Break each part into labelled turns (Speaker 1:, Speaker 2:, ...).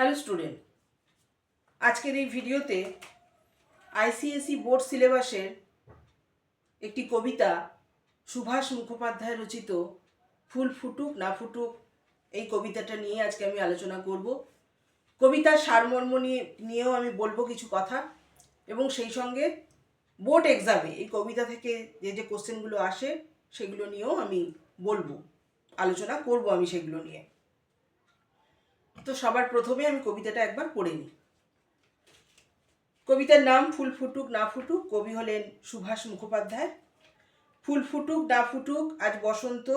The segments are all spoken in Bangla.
Speaker 1: হ্যালো স্টুডেন্ট আজকের এই ভিডিওতে আইসিএসই বোর্ড সিলেবাসের একটি কবিতা সুভাষ মুখোপাধ্যায় রচিত ফুল ফুটুক না ফুটুক এই কবিতাটা নিয়ে আজকে আমি আলোচনা করব। কবিতার সারমর্ম নিয়ে, নিয়েও আমি বলব কিছু কথা এবং সেই সঙ্গে বোর্ড এক্সামে এই কবিতা থেকে যে যে কোশ্চেনগুলো আসে সেগুলো নিয়েও আমি বলব। আলোচনা করব আমি সেগুলো নিয়ে। তো সবার প্রথমে আমি কবিতাটা একবার পড়ে নিই। কবিতার নাম ফুল ফুটুক না ফুটুক, কবি হলেন সুভাষ মুখোপাধ্যায়। ফুল ফুটুক না ফুটুক, আজ বসন্ত,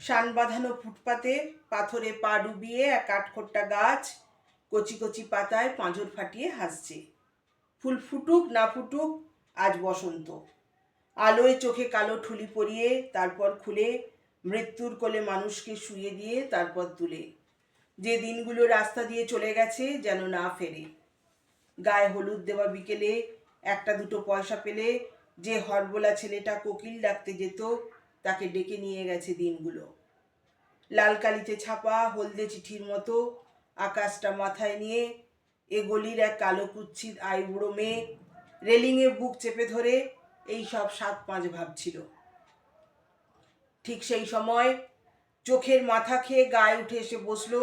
Speaker 1: শান বাঁধানো ফুটপাতে, পাথরে পা ডুবিয়ে এক কাঠখোট্টা গাছ, কচি কচি পাতায় পাঁজর ফাটিয়ে হাসছে। ফুল ফুটুক না ফুটুক, আজ বসন্ত। আলোয় চোখে কালো ঠুলি পরিয়ে, তারপর খুলে, মৃত্যুর কোলে মানুষকে শুয়ে দিয়ে, তারপর তুলে যে দিনগুলো রাস্তা দিয়ে চলে গেছে যেন না ফেরে। গায়ে হলুদ দেওয়া বিকেলে একটা দুটো পয়সা পেলে যে হরবোলা ছেলেটা কোকিল ডাকতে যেত, তাকে ডেকে নিয়ে গেছে দিনগুলো। লাল কালিতে ছাপা হলদে চিঠির মতো আকাশটা মাথায় নিয়ে এ গলির এক কালো কুচ্ছিত আইবুড়ো মেয়ে রেলিংয়ে বুক চেপে ধরে এই সব সাত পাঁচ ভাবছিল। ঠিক সেই সময় চোখের মাথা খেয়ে গায়ে উঠে এসে বসল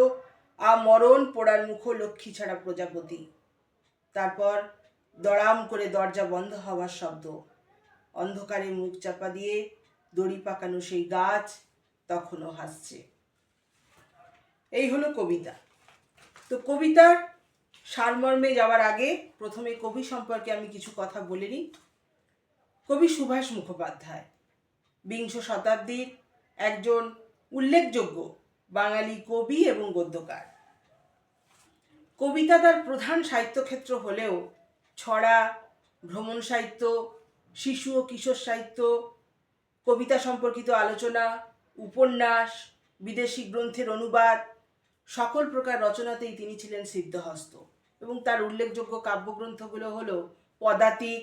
Speaker 1: আ মরণ পোড়ার মুখ লক্ষ্মী ছাড়া প্রজাপতি। তারপর দড়াম করে দরজা বন্ধ হওয়ার শব্দ। অন্ধকারে মুখ চাপা দিয়ে দড়ি পাকানো সেই গাছ তখনও হাসছে। এই হলো কবিতা। তো কবিতার সারমর্মে যাওয়ার আগে প্রথমে কবি সম্পর্কে আমি কিছু কথা বলে নিই। কবি সুভাষ মুখোপাধ্যায়। বিংশ শতাব্দীর একজন উল্লেখযোগ্য বাঙালি কবি এবং গদ্যকার। কবিতা তার প্রধান সাহিত্যক্ষেত্র হলেও ছড়া, ভ্রমণ সাহিত্য, শিশু ও কিশোর সাহিত্য, কবিতা সম্পর্কিত আলোচনা, উপন্যাস, বিদেশি গ্রন্থের অনুবাদ, সকল প্রকার রচনাতেই তিনি ছিলেন সিদ্ধহস্ত। এবং তার উল্লেখযোগ্য কাব্যগ্রন্থগুলো হলো পদাতিক,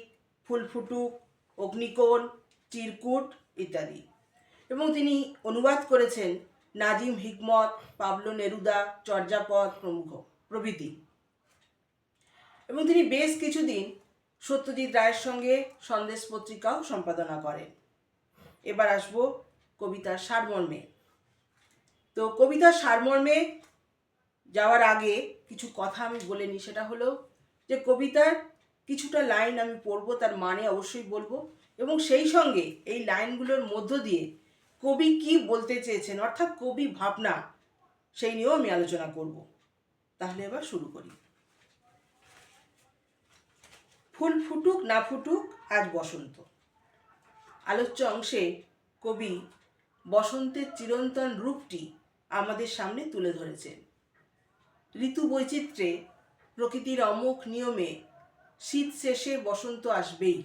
Speaker 1: ফুলফুটুক, অগ্নিকোণ, চিরকুট ইত্যাদি। এবং তিনি অনুবাদ করেছেন Nazim Hikmet, Pablo Neruda, Charyapada প্রমুখ প্রভৃতি। এবং তিনি বেশ কিছুদিন সত্যজিৎ রায়ের সঙ্গে সন্দেশ পত্রিকাও সম্পাদনা করেন। এবার আসব কবিতার সারমর্মে। তো কবিতার সারমর্মে যাওয়ার আগে কিছু কথা আমি বলে নিই, সেটা হলো যে কবিতার কিছুটা লাইন আমি পড়ব, তার মানে অবশ্যই বলব। এবং সেই সঙ্গে এই লাইনগুলোর মধ্য দিয়ে কবি কি বলতে চেয়েছেন? অর্থাৎ কবি ভাবনা, সেই নিয়েও আমি আলোচনা করব। তাহলে এবার শুরু করি। ফুল ফুটুক না ফুটুক, আজ বসন্ত। আলোচ্য অংশে কবি বসন্তের চিরন্তন রূপটি আমাদের সামনে তুলে ধরেছেন। ঋতু বৈচিত্র্যে, প্রকৃতির অমোঘ নিয়মে শীত শেষে বসন্ত আসবেই।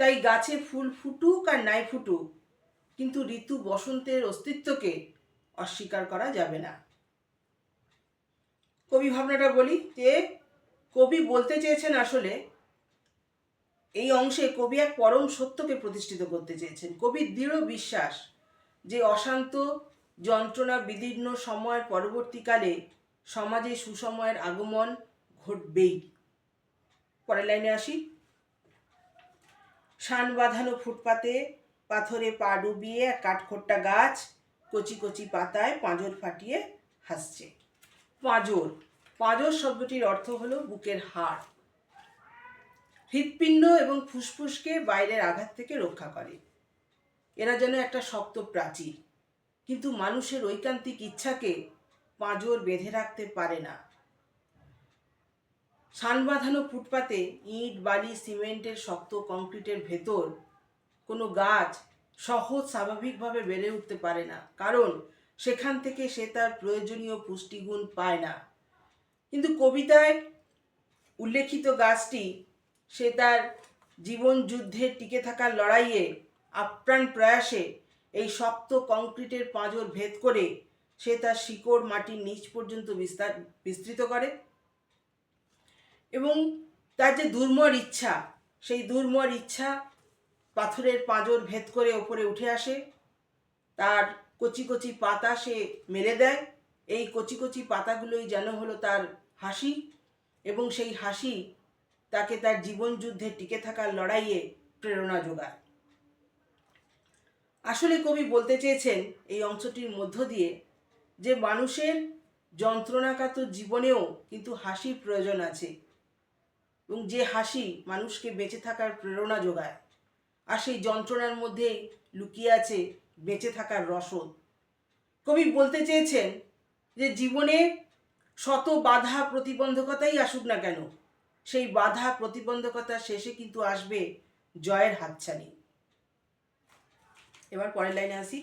Speaker 1: তাই গাছে ফুল ফুটুক আর নাই ফুটুক কিন্তু ঋতু বসন্তের অস্তিত্বকে অস্বীকার করা যাবে না। কবি ভাবনাটা বলি যে, কবি বলতে চেয়েছেন আসলে এই অংশে কবি এক পরম সত্যকে প্রতিষ্ঠিত করতে চেয়েছেন। কবির দৃঢ় বিশ্বাস যে অশান্ত যন্ত্রণা বিদীর্ণ সময়ের পরবর্তীকালে সমাজে সুসময়ের আগমন ঘটবেই। পরের লাইনে আসি। শান বাঁধানো ফুটপাতে পাথরে পা ডুবিয়ে এক কাঠখোট্টা গাছ কচি কচি পাতায় পাঁজর ফাটিয়ে হাসছে। পাঁজর পাঁজর শব্দটির অর্থ হলো বুকের হাড়। হৃৎপিণ্ড এবং ফুসফুসকে বাইরের আঘাত থেকে রক্ষা করে। এরা যেন একটা শক্ত প্রাচীর, কিন্তু মানুষের ঐকান্তিক ইচ্ছাকে পাঁজর বেঁধে রাখতে পারে না। সান বাঁধানো ফুটপাতে ইট, বালি, সিমেন্টের শক্ত কংক্রিটের ভেতর কোনো গাছ সহজ, স্বাভাবিকভাবে বেড়ে উঠতে পারে না। কারণ সেখান থেকে সে তার প্রয়োজনীয় পুষ্টিগুণ পায় না। কিন্তু কবিতায় উল্লেখিত গাছটি সে তার জীবন যুদ্ধে টিকে থাকার লড়াইয়ে আপ্রাণ প্রয়াসে এই শক্ত কংক্রিটের পাঁজর ভেদ করে সে তার শিকড় মাটির নিচ পর্যন্ত বিস্তার, বিস্তৃত করে। এবং তার যে দুর্মর ইচ্ছা, সেই দুর্মর ইচ্ছা পাথরের পাঁজর ভেদ করে ওপরে উঠে আসে। তার কচি কচি পাতা সে মেলে দেয়। এই কচি কচি পাতাগুলোই যেন হলো তার হাসি এবং সেই হাসি তাকে তার জীবন যুদ্ধে টিকে থাকার লড়াইয়ে প্রেরণা যোগায়। আসলে কবি বলতে চেয়েছেন এই অংশটির মধ্য দিয়ে যে মানুষের যন্ত্রণাকাতর জীবনেও কিন্তু হাসির প্রয়োজন আছে এবং যে হাসি মানুষকে বেঁচে থাকার প্রেরণা যোগায়। আর সেই যন্ত্রণার মধ্যে লুকিয়ে আছে বেঁচে থাকার রসদ। কবি বলতে চেয়েছেন যে জীবনে শত বাধা প্রতিবন্ধকতাই আসুক না কেন, সেই বাধা প্রতিবন্ধকতা শেষে কিন্তু আসবে জয়ের হাতছানি। এবার পরের লাইনে আসি।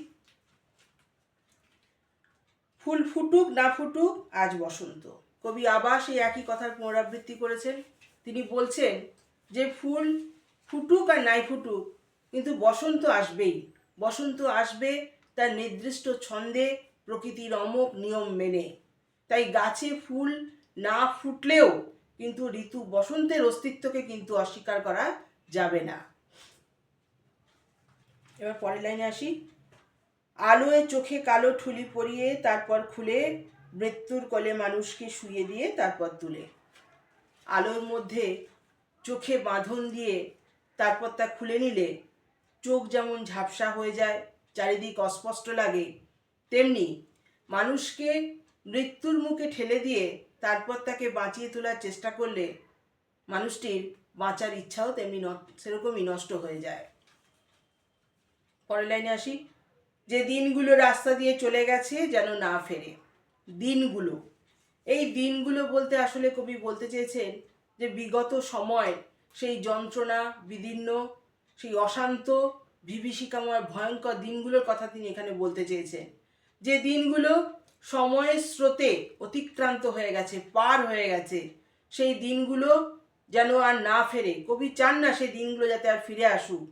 Speaker 1: ফুল ফুটুক না ফুটুক, আজ বসন্ত। কবি আবার সেই একই কথার পুনরাবৃত্তি করেছেন। তিনি বলছেন যে ফুল ফুটুক আর নাই ফুটুক, কিন্তু বসন্ত আসবেই। বসন্ত আসবে তার নির্দিষ্ট ছন্দে প্রকৃতির অমোক নিয়ম মেনে। তাই গাছে ফুল না ফুটলেও কিন্তু ঋতু বসন্তের অস্তিত্বকে কিন্তু অস্বীকার করা যাবে না। এবার পরের লাইনে আসি। আলোয় চোখে কালো ঠুলি পরিয়ে তারপর খুলে মৃত্যুর কোলে মানুষকে শুয়ে দিয়ে তারপর তুলে। আলোর মধ্যে চোখে বাঁধন দিয়ে তারপর তা খুলে নিলে চোখ যেমন ঝাপসা হয়ে যায়, চারিদিক অস্পষ্ট লাগে, তেমনি মানুষকে মৃত্যুর মুখে ঠেলে দিয়ে তারপর তাকে বাঁচিয়ে তোলার চেষ্টা করলে মানুষটির বাঁচার ইচ্ছাও তেমনি সেরকমই নষ্ট হয়ে যায়। পরের লাইনে আসি। যে দিনগুলো রাস্তা দিয়ে চলে গেছে যেন না ফেরে। দিনগুলো। এই দিনগুলো বলতে আসলে কবি বলতে চেয়েছেন যে বিগত সময় সেই যন্ত্রণা, বিদীর্ণ, সেই অশান্ত, বিভীষিকাময়, ভয়ঙ্কর দিনগুলোর কথা তিনি এখানে বলতে চেয়েছেন। যে দিনগুলো সময়ের স্রোতে অতিক্রান্ত হয়ে গেছে, পার হয়ে গেছে, সেই দিনগুলো যেন আর না ফেরে। কবি চান না সেই দিনগুলো যাতে আর ফিরে আসুক।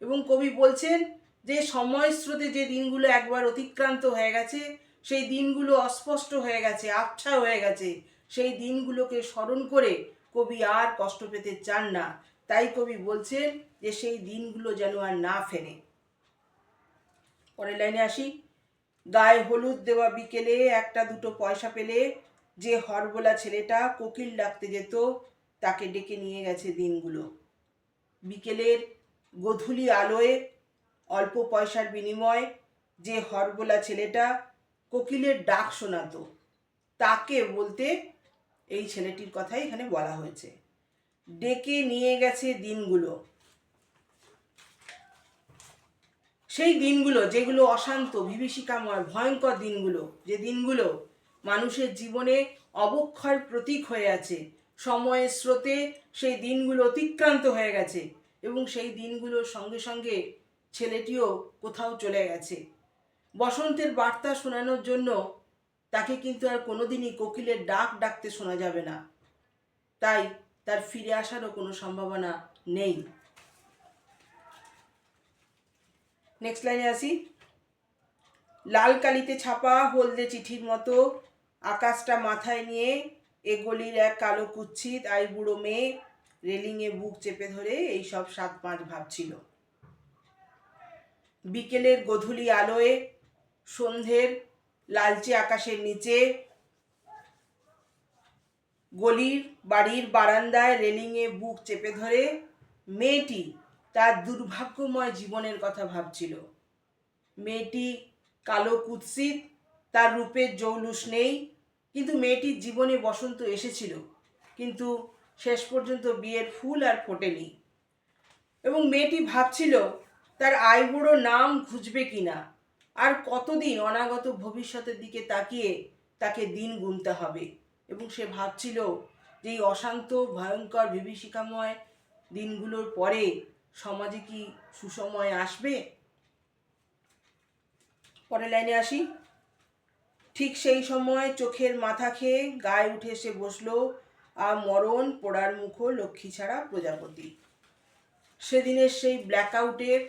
Speaker 1: এবং কবি বলছেন যে সময় স্রোতে যে দিনগুলো একবার অতিক্রান্ত হয়ে গেছে, সেই দিনগুলো অস্পষ্ট হয়ে গেছে, আবছা হয়ে গেছে। সেই দিনগুলোকে স্মরণ করে কবি আর কষ্ট পেতে চান না। তাই কবি বলছেন যে, সেই দিনগুলো যেন আর না ফেরে। পরের লাইনে আসি। গায়ে হলুদ দেওয়া বিকেলে একটা দুটো পয়সা পেলে যে হরবোলা ছেলেটা কোকিল ডাকতে যেত, তাকে ডেকে নিয়ে গেছে দিনগুলো। বিকেলের গধূলি আলোয় অল্প পয়সার বিনিময়ে যে হরবোলা ছেলেটা কোকিলের ডাক শোনাতো। তাকে বলতে এই ছেলেটির কথাই এখানে বলা হয়েছে। ডেকে নিয়ে গেছে দিনগুলো। সেই দিনগুলো যেগুলো অশান্ত, বিভীষিকাময়, ভয়ঙ্কর দিনগুলো, যে দিনগুলো মানুষের জীবনে অবক্ষয় প্রতীক হয়ে আছে, সময়ের স্রোতে সেই দিনগুলো অতিক্রান্ত হয়ে গেছে এবং সেই দিনগুলোর সঙ্গে সঙ্গে ছেলেটিও কোথাও চলে গেছে। বসন্তের বার্তা শোনানোর জন্য তাকে কিন্তু আর কোনোদিনই কোকিলের ডাক ডাকতে শোনা যাবে না। তাই তার ফিরে আসারও কোনো সম্ভাবনা নেই। নেক্সট লাইনে আসি। লাল কালিতে ছাপা হলদে চিঠির মতো আকাশটা মাথায় নিয়ে এ গলির এক কালো কুচ্ছিত আই বুড়ো মেয়ে রেলিংয়ে বুক চেপে ধরে এই সব সাত পাঁচ ভাবছিল। বিকেলের গধূলি আলোয় সন্ধ্যের লালচে আকাশের নিচে, গলির বাড়ির বারান্দায় রেলিংয়ে বুক চেপে ধরে, মেয়েটি তার দুর্ভাগ্যময় জীবনের কথা ভাবছিল। মেয়েটি কালো কুৎসিত, তার রূপের জৌলুস নেই, কিন্তু মেয়েটির জীবনে বসন্ত এসেছিল, কিন্তু শেষ পর্যন্ত বিয়ের ফুল আর ফোটেনি। এবং মেয়েটি ভাবছিল, তার আইবুড়ো নাম খুঁজবে কিনা। আর কতদিন অনাগত ভবিষ্যতের দিকে তাকিয়ে তাকে দিন গুনতে হবে? এবং সে ভাবছিল যে এই অশান্ত, ভয়ঙ্কর, বিভীষিকাময় দিনগুলোর পরে সমাজে কি সুসময় আসবে? পরের লাইনে আসি। ঠিক সেই সময় চোখের মাথা খেয়ে গায়ে উঠে এসে বসল আর মরণ পোড়ার মুখো লক্ষ্মী ছাড়া প্রজাপতি। সেদিনের সেই ব্ল্যাকআউটের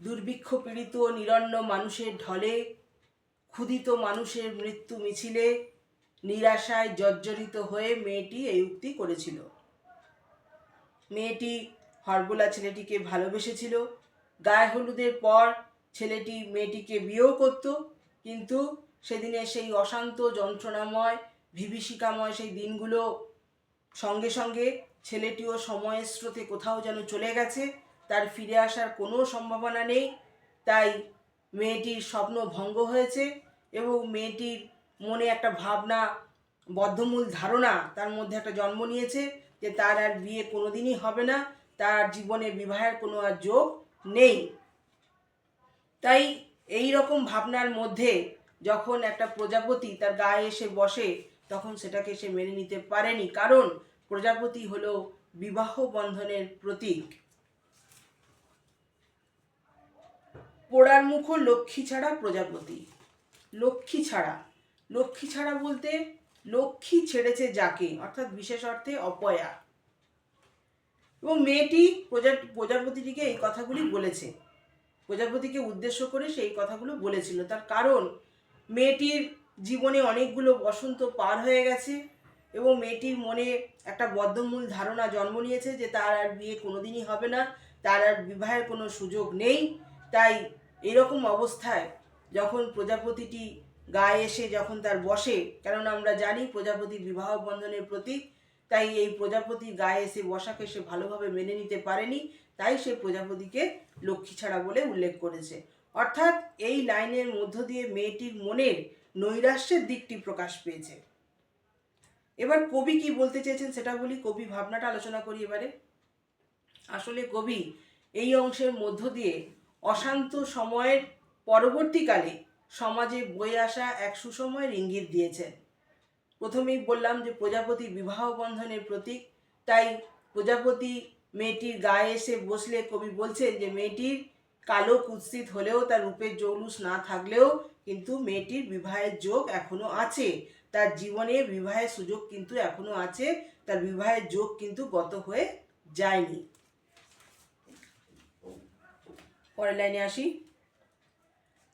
Speaker 1: দুর্ভিক্ষ পীড়িত নিরন্ন মানুষের ঢলে, ক্ষুধিত মানুষের মৃত্যু মিছিলে নিরাশায় জর্জরিত হয়ে মেয়েটি এই উক্তি করেছিল। মেয়েটি হরবোলা ছেলেটিকে ভালোবেসেছিল। গায়ে হলুদের পর ছেলেটি মেয়েটিকে বিয়েও করত, কিন্তু সেদিনে সেই অশান্ত যন্ত্রণাময়, বিভীষিকাময় সেই দিনগুলো সঙ্গে সঙ্গে ছেলেটিও সময়ের স্রোতে কোথাও যেন চলে গেছে। তার ফিরে আসার কোনো সম্ভাবনা নেই। তাই মেয়েটির স্বপ্ন ভঙ্গ হয়েছে এবং মেয়েটির মনে একটা ভাবনা, বদ্ধমূল ধারণা তার মধ্যে একটা জন্ম নিয়েছে যে তার আর বিয়ে কোনো দিনই হবে না, তার জীবনে বিবাহের কোনো আর যোগ নেই। তাই এই রকম ভাবনার মধ্যে যখন একটা প্রজাপতি তার গায়ে এসে বসে, তখন সেটাকে সে মেনে নিতে পারেনি। কারণ প্রজাপতি হলো বিবাহ বন্ধনের প্রতীক। পোড়ার মুখো লক্ষ্মী ছাড়া প্রজাপতি। লক্ষ্মী ছাড়া। লক্ষ্মী ছাড়া বলতে লক্ষ্মী ছেড়েছে যাকে, অর্থাৎ বিশেষ অর্থে অপয়া। এবং মেয়েটি প্রজা, প্রজাপতিটিকে এই কথাগুলি বলেছে। প্রজাপতিকে উদ্দেশ্য করে সেই কথাগুলো বলেছিল। তার কারণ, মেয়েটির জীবনে অনেকগুলো বসন্ত পার হয়ে গেছে এবং মেয়েটির মনে একটা বদ্ধমূল ধারণা জন্ম নিয়েছে যে তার আর বিয়ে কোনোদিনই হবে না, তার আর বিবাহের কোনো সুযোগ নেই। তাই এরকম অবস্থায় যখন প্রজাপতিটি গায়ে এসে যখন তার বসে, কেননা আমরা জানি প্রজাপতি বিবাহ বন্ধনের প্রতীক, তাই এই প্রজাপতির গায়ে এসে বসাকে সে ভালোভাবে মেনে নিতে পারেনি, তাই সে প্রজাপতিকে লক্ষ্মী ছাড়া বলে উল্লেখ করেছে। অর্থাৎ এই লাইনের মধ্য দিয়ে মেয়েটির মনের নৈরাশ্যের দিকটি প্রকাশ পেয়েছে। এবার কবি কি বলতে চেয়েছেন সেটা বলি, কবি ভাবনাটা আলোচনা করি এবারে। আসলে কবি এই অংশের মধ্য দিয়ে অশান্ত সময়ের পরবর্তীকালে সমাজে বয়ে আসা এক সুসময়ের ইঙ্গিত দিয়েছেন প্রথমেই বললাম যে প্রজাপতি বিবাহ বন্ধনের প্রতীক, তাই প্রজাপতি মেয়েটির গায়ে এসে বসলে কবি বলছেন যে মেয়েটির কালো কুৎসিত হলেও তার রূপের জৌলুস না থাকলেও কিন্তু মেয়েটির বিবাহের যোগ এখনও আছে। তার জীবনে বিবাহের সুযোগ কিন্তু এখনও আছে, তার বিবাহের যোগ কিন্তু গত হয়ে যায়নি। পরের লাইনে আসি।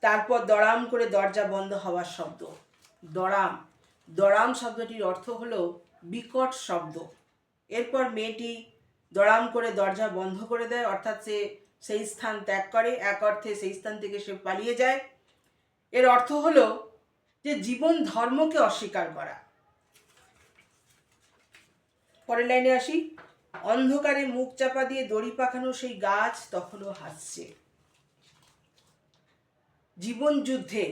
Speaker 1: তারপর দড়াম করে দরজা বন্ধ হওয়ার শব্দ। দড়াম। দড়াম শব্দটির অর্থ হলো বিকট শব্দ। এরপর মেয়েটি দড়াম করে দরজা বন্ধ করে দেয়, অর্থাৎ সে সেই স্থান ত্যাগ করে, এক অর্থে সেই স্থান থেকে সে পালিয়ে যায়। এর অর্থ হলো যে জীবন ধর্মকে অস্বীকার করা। পরের লাইনে আসি। অন্ধকারে মুখ চাপা দিয়ে দড়ি পাখানো সেই গাছ তখনও হাসছে। জীবন যুদ্ধে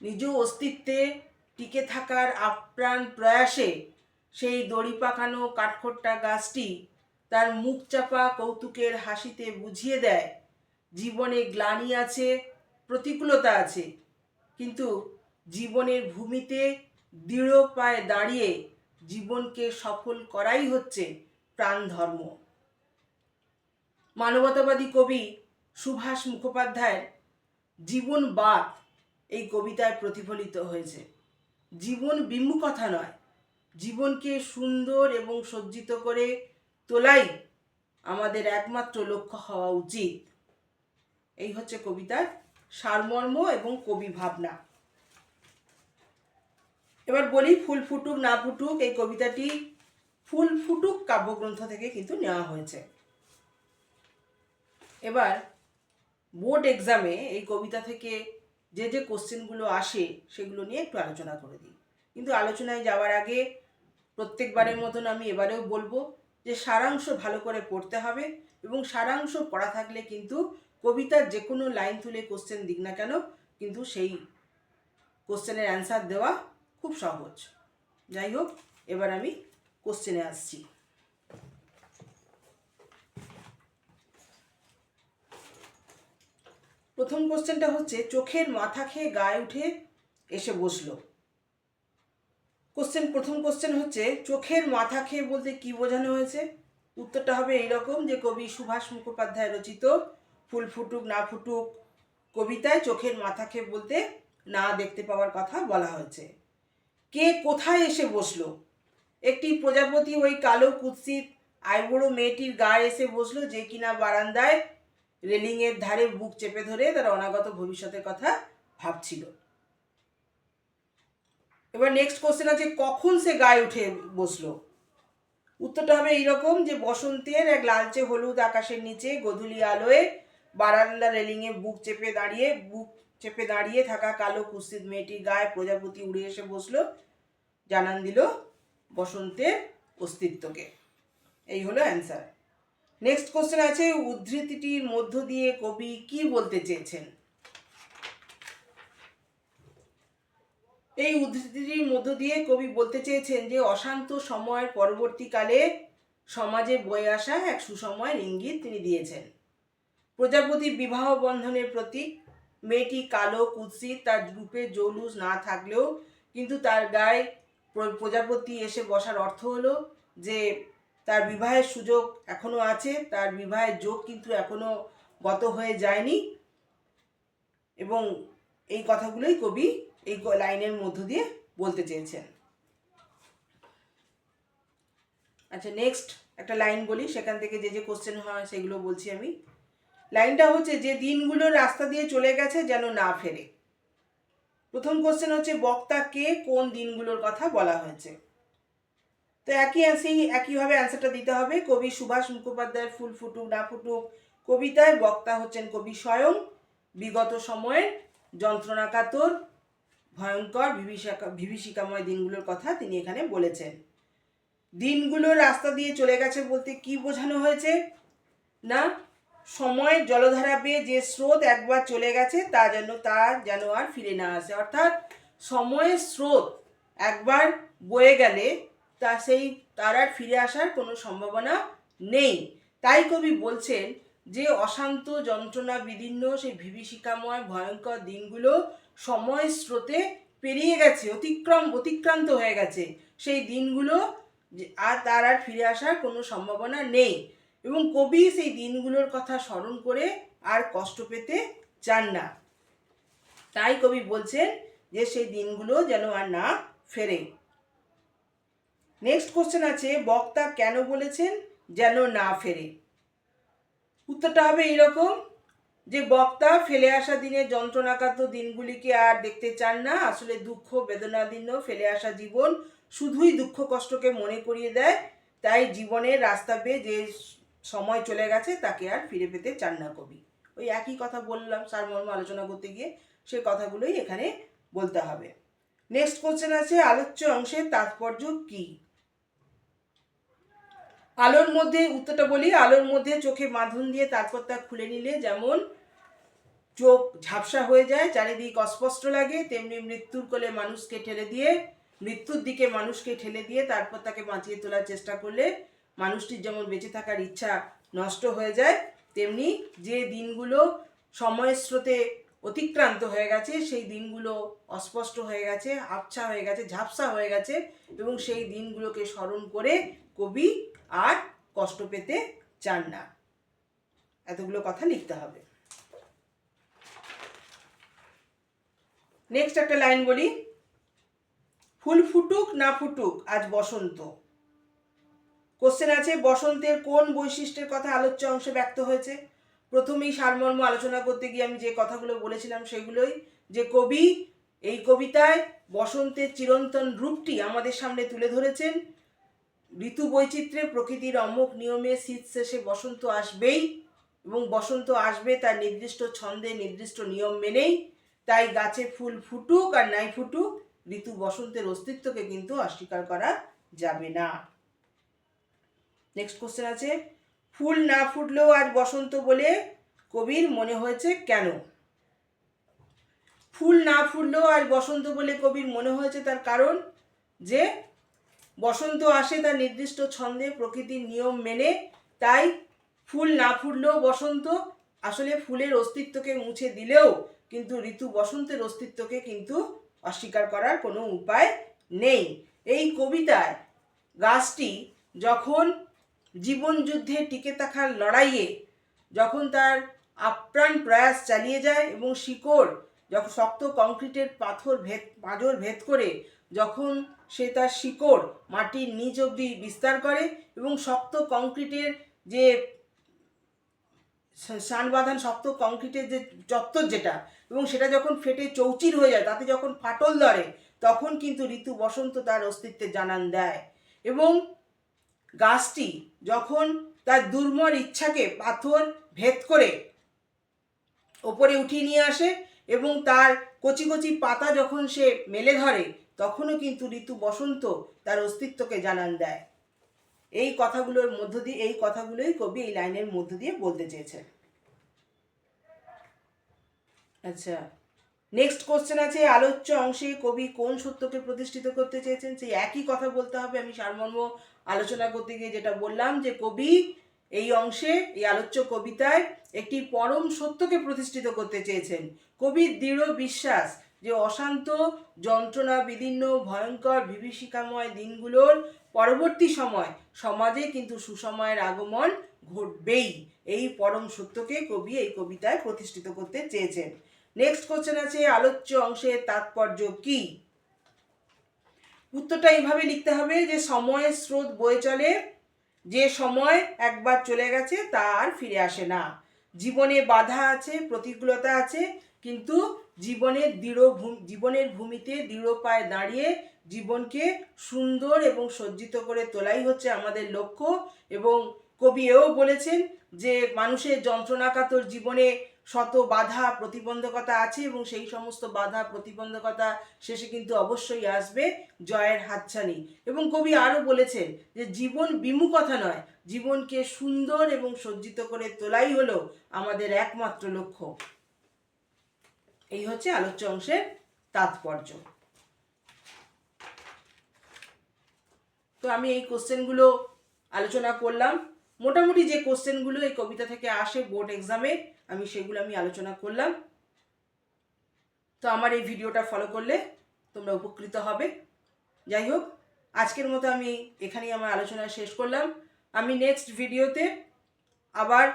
Speaker 1: নিজ অস্তিত্বে টিকে থাকার আপ্রাণ প্রয়াসে সেই দড়ি পাকানো কাঠখোট্টা গাছটি তার মুখ চাপা কৌতুকের হাসিতে বুঝিয়ে দেয়, জীবনে গ্লানি আছে, প্রতিকূলতা আছে, কিন্তু জীবনের ভূমিতে দৃঢ় পায়ে দাঁড়িয়ে জীবনকে সফল করাই হচ্ছে প্রাণ ধর্ম মানবতাবাদী কবি সুভাষ মুখোপাধ্যায়ের জীবনবাদ এই কবিতায় প্রতিফলিত হয়েছে। জীবন বিমুখতা নয়, জীবনকে সুন্দর এবং সজ্জিত করে তোলাই আমাদের একমাত্র লক্ষ্য হওয়া উচিত। এই হচ্ছে কবিতার সারমর্ম এবং কবি ভাবনা। এবার বলি, ফুল ফুটুক না ফুটুক, এই কবিতাটি ফুল ফুটুক কাব্যগ্রন্থ থেকে কিন্তু নেওয়া হয়েছে। এবার বোর্ড এক্সামে এই কবিতা থেকে যে যে কোশ্চেনগুলো আসে সেগুলো নিয়ে একটু আলোচনা করে দিই। কিন্তু আলোচনায় যাওয়ার আগে প্রত্যেকবারের মতন আমি এবারেও বলব যে সারাংশ ভালো করে পড়তে হবে এবং সারাংশ পড়া থাকলে কিন্তু কবিতার যে কোনো লাইন তুলে কোশ্চেন দিক না কেন কিন্তু সেই কোশ্চেনের অ্যান্সার দেওয়া খুব সহজ। যাই হোক, এবার আমি কোশ্চেনে আসছি। প্রথম কোশ্চেনটা হচ্ছে, চোখের মাথা খেয়ে গায়ে উঠে এসে বসল। কোশ্চেন, প্রথম কোশ্চেন হচ্ছে, চোখের মাথা খেয়ে বলতে কি বোঝানো হয়েছে? উত্তরটা হবে এইরকম যে, কবি সুভাষ মুখোপাধ্যায় রচিত, ফুল ফুটুক না ফুটুক কবিতায় চোখের মাথা খেয়ে বলতে না দেখতে পাওয়ার কথা বলা হয়েছে। কে কোথায় এসে বসল? একটি প্রজাপতি ওই কালো কুৎসিত আইবুড়ো মেয়েটির গায়ে এসে বসল যে কিনা বারান্দায় রেলিংয়ের ধারে বুক চেপে ধরে তারা অনাগত ভবিষ্যতের কথা ভাবছিল। এবার নেক্সট কোশ্চেন আছে, কখন সে গায়ে উঠে বসল? উত্তরটা হবে এইরকম যে বসন্তের এক লালচে হলুদ আকাশের নিচে গধূলি আলোয় বারান্দা রেলিংয়ে বুক চেপে দাঁড়িয়ে, বুক চেপে দাঁড়িয়ে থাকা কালো কুস্তিত মেয়েটির গায়ে প্রজাপতি উড়ে এসে বসল, জানান দিল বসন্তের অস্তিত্বকে। এই হলো অ্যান্সার নেক্সট কোশ্চেন আছে, উদ্ধৃতিটির মধ্য দিয়ে কবি কি বলতে চেয়েছেন? এই উদ্ধৃতিটির মধ্য দিয়ে কবি বলতে চেয়েছেন যে, অশান্ত সময়ের পরবর্তীকালে সমাজে বয়ে আসা এক সুসময়ের ইঙ্গিত তিনি দিয়েছেন। প্রজাপতি বিবাহ বন্ধনের প্রতীক, মেয়েটি কালো কুৎসিত তার রূপে জৌলুস না থাকলেও কিন্তু তার গায়ে প্র- প্রজাপতি এসে বসার অর্থ হলো যে তার বিবাহের সুযোগ এখনও আছে, তার বিবাহের যোগ কিন্তু এখনও গত হয়ে যায়নি। এবং এই কথাগুলোই কবি এই লাইনের মধ্য দিয়ে বলতে চেয়েছেন। আচ্ছা নেক্সট একটা লাইন বলি, সেখান থেকে যে যে কোশ্চেন হয় সেগুলো বলছি আমি। লাইনটা হচ্ছে, যে দিনগুলো রাস্তা দিয়ে চলে গেছে যেন না ফেরে। প্রথম কোশ্চেন হচ্ছে, বক্তা কে কোন দিনগুলোর কথা বলা হয়েছে? তো একই সেই একইভাবে অ্যান্সারটা দিতে হবে। কবি সুভাষ মুখোপাধ্যায়ের ফুল ফুটুক, না ফুটুক, কবিতায় বক্তা হচ্ছেন কবি স্বয়ং। বিগত সময়ের যন্ত্রণাকাতর ভয়ঙ্কর, বিভীষিকা বিভীষিকাময় দিনগুলোর কথা তিনি এখানে বলেছেন। দিনগুলো রাস্তা দিয়ে চলে গেছে বলতে কি বোঝানো হয়েছে? না সময়ের জলধারা পেয়ে যে স্রোত একবার চলে গেছে, তা যেন তা যেন আর ফিরে না আসে। অর্থাৎ, সময়ের স্রোত একবার বয়ে গেলে তা সেই তার আর ফিরে আসার কোনো সম্ভাবনা নেই। তাই কবি বলছেন যে অশান্ত যন্ত্রণা বিদীর্ণ সেই বিভীষিকাময় ভয়ঙ্কর দিনগুলো সময় স্রোতে পেরিয়ে গেছে, অতিক্রম, অতিক্রান্ত হয়ে গেছে। সেই দিনগুলো আর তার আর ফিরে আসার কোনো সম্ভাবনা নেই এবং কবি সেই দিনগুলোর কথা স্মরণ করে আর কষ্ট পেতে চান না। তাই কবি বলছেন যে সেই দিনগুলো যেন আর না ফেরে। নেক্সট কোশ্চেন আছে, বক্তা কেন বলেছেন যেন না ফেরে? উত্তরটা হবে এইরকম, যে বক্তা ফেলে আসা দিনের যন্ত্রণাকাত দিনগুলিকে আর দেখতে চান না, আসলে দুঃখ, বেদনাদীর্ণ ফেলে আসা জীবন শুধুই দুঃখ, কষ্টকে মনে করিয়ে দেয়, তাই জীবনের রাস্তা পেয়ে যে সময় চলে গেছে তাকে আর ফিরে পেতে চান না কবি। ওই একই কথা বললাম সারমর্ম আলোচনা করতে গিয়ে, সে কথাগুলোই এখানে বলতে হবে। নেক্সট কোশ্চেন আছে, আলোচ্য অংশের তাৎপর্য কি? আলোর মধ্যে, উত্তরটা বলি, আলোর মধ্যে চোখে বাঁধন দিয়ে তারপর তা খুলে নিলে যেমন চোখ ঝাপসা হয়ে যায়, চারিদিক অস্পষ্ট লাগে, তেমনি মৃত্যুর কোলে মানুষকে ঠেলে দিয়ে, মৃত্যুর দিকে মানুষকে ঠেলে দিয়ে তারপর তাকে বাঁচিয়ে তোলার চেষ্টা করলে মানুষটির যেমন বেঁচে থাকার ইচ্ছা নষ্ট হয়ে যায়, তেমনি যে দিনগুলো সময়ের স্রোতে অতিক্রান্ত হয়ে গেছে, সেই দিনগুলো অস্পষ্ট হয়ে গেছে, আবছা হয়ে গেছে, ঝাপসা হয়ে গেছে এবং সেই দিনগুলোকে স্মরণ করে কবি আর কষ্ট পেতে চান না। এতগুলো কথা লিখতে হবে। নেক্সট একটা লাইন বলি। ফুল ফুটুক না ফুটুক, আজ বসন্ত। কোশ্চেন আছে, বসন্তের কোন বৈশিষ্ট্যের কথা আলোচ্য অংশে ব্যক্ত হয়েছে? প্রথমেই সারমর্ম আলোচনা করতে গিয়ে আমি যে কথাগুলো বলেছিলাম সেগুলোই যে কবি, এই কবিতায় বসন্তের চিরন্তন রূপটি আমাদের সামনে তুলে ধরেছেন। ঋতু বৈচিত্র্যে প্রকৃতির অমুক নিয়মে শীত শেষে বসন্ত আসবেই এবং বসন্ত আসবে তার নির্দিষ্ট ছন্দে নির্দিষ্ট নিয়ম মেনেই। তাই গাছে ফুল ফুটুক আর নাই ফুটুক, ঋতু বসন্তের অস্তিত্বকে কিন্তু অস্বীকার করা যাবে না। নেক্সট কোশ্চেন আছে, ফুল না ফুটলেও আজ বসন্ত বলে কবির মনে হয়েছে কেন? ফুল না ফুটলেও আজ বসন্ত বলে কবির মনে হয়েছে তার কারণ যে বসন্ত আসে তার নির্দিষ্ট ছন্দে প্রকৃতির নিয়ম মেনে, তাই ফুল না ফুটলেও বসন্ত আসলে ফুলের অস্তিত্বকে মুছে দিলেও কিন্তু ঋতু বসন্তের অস্তিত্বকে কিন্তু অস্বীকার করার কোনো উপায় নেই। এই কবিতায় গাছটি যখন জীবন যুদ্ধে টিকে থাকার লড়াইয়ে যখন তার আপ্রাণ প্রয়াস চালিয়ে যায় এবং শিকড় যখন শক্ত কংক্রিটের পাথর ভেদ, পাঁজর ভেদ করে যখন সে তার শিকড় মাটির নিচ অবধি বিস্তার করে এবং শক্ত কংক্রিটের যে সান বাঁধান শক্ত কংক্রিটের যে চত্বর যেটা এবং সেটা যখন ফেটে চৌচির হয়ে যায়, তাতে যখন ফাটল ধরে, তখন কিন্তু ঋতু বসন্ত তার অস্তিত্বের জানান দেয়। এবং গাছটি যখন তার দুর্মর ইচ্ছাকে পাথর ভেদ করে ওপরে উঠিয়ে নিয়ে আসে এবং তার কচি কচি পাতা যখন সে মেলে ধরে তখনও কিন্তু ঋতু বসন্ত তার অস্তিত্বকে জানান দেয়। এই কথাগুলোর মধ্য দিয়ে, এই কথাগুলোই কবি এই লাইনের মধ্য দিয়ে বলতে চেয়েছেন। আচ্ছা নেক্সট কোশ্চেন আছে আলোচ্য অংশে কবি কোন সত্যকে প্রতিষ্ঠিত করতে চেয়েছেন? সেই একই কথা বলতে হবে, আমি সারমর্ম আলোচনা করতে গিয়ে যেটা বললাম যে কবি এই অংশে, এই আলোচ্য কবিতায় একটি পরম সত্যকে প্রতিষ্ঠিত করতে চেয়েছেন। কবির দৃঢ় বিশ্বাস যে অশান্ত, যন্ত্রণা বিদীর্ণ, ভয়ঙ্কর, বিভীষিকাময় দিনগুলোর পরবর্তী সময় সমাজে কিন্তু সুসময়ের আগমন ঘটবেই। এই পরম সত্যকে কবি এই কবিতায় প্রতিষ্ঠিত করতে চেয়েছেন। নেক্সট কোশ্চেন আছে, আলোচ্য অংশের তাৎপর্য কি? উত্তরটা এইভাবে লিখতে হবে যে সময়ের স্রোত বয়ে চলে, যে সময় একবার চলে গেছে তা আর ফিরে আসে না। জীবনে বাধা আছে, প্রতিকূলতা আছে, কিন্তু জীবনের দৃঢ় জীবনের ভূমিতে দৃঢ় পায়ে দাঁড়িয়ে জীবনকে সুন্দর এবং সজ্জিত করে তোলাই হচ্ছে আমাদের লক্ষ্য। এবং কবি এও বলেছেন যে, মানুষের যন্ত্রণাকাতর জীবনে শত বাধা, প্রতিবন্ধকতা আছে এবং সেই সমস্ত বাধা, প্রতিবন্ধকতা শেষে কিন্তু অবশ্যই আসবে জয়ের হাতছানি। এবং কবি আরও বলেছেন যে, জীবন বিমুখতা নয়, জীবনকে সুন্দর এবং সজ্জিত করে তোলাই হলো আমাদের একমাত্র লক্ষ্য। এই হচ্ছে আলোচ্য অংশের তাৎপর্য। তো আমি এই কোশ্চেনগুলো আলোচনা করলাম। মোটামুটি যে কোশ্চেনগুলো এই কবিতা থেকে আসে বোর্ড এক্সামে আমি সেগুলো আমি আলোচনা করলাম। তো আমার এই ভিডিওটা ফলো করলে তোমরা উপকৃত হবে। যাই হোক, আজকের মতো আমি এখানেই আমার আলোচনা শেষ করলাম। আমি নেক্সট ভিডিওতে আবার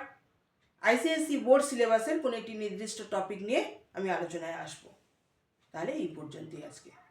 Speaker 1: আইসিএসসি বোর্ড সিলেবাসের কোনো একটি নির্দিষ্ট টপিক নিয়ে আমি আলোচনায় আসব। তাহলে এই পর্যন্তই আজকে।